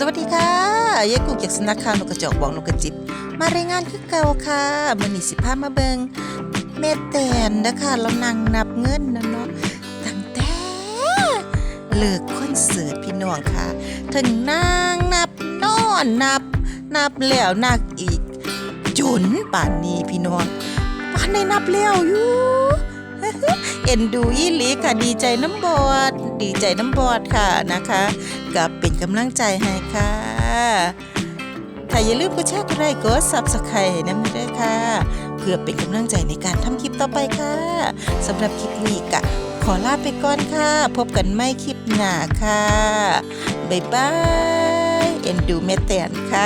สวัสดีค่ะยายกุกจากสนักข่าวนกกระจอกบอกนกกระจิบ มารายงานคือเก่าค่ะมื้อนี้สิพามาเบิงแม่แตนนะคะเรานั่งนับเงินนะเนาะตั้งแต่เลิกคอนเสิร์ตพี่น้องค่ะถึงนั่งนับนอนนับ นับแล้วนักอีก จนป่านนี้พี่น้องป่านได้นับแล้วอยู่เอ็นดูยี่หลีค่ะดีใจน้ำบอด ดีใจน้ำบอดค่ะนะคะกับเป็นกำลังใจให้ค่ะถ้าอย่าลืมกดแชร์กดไลค์กดซับสไครต์น้ำด้วยค่ะ เพื่อเป็นกำลังใจในการทำคลิปต่อไปค่ะสำหรับคลิปนี้กะขอลาไปก่อนค่ะ พบกันไม่คลิปหน้าค่ะบ๊ายบายเอ็นดูแม่แตนค่ะ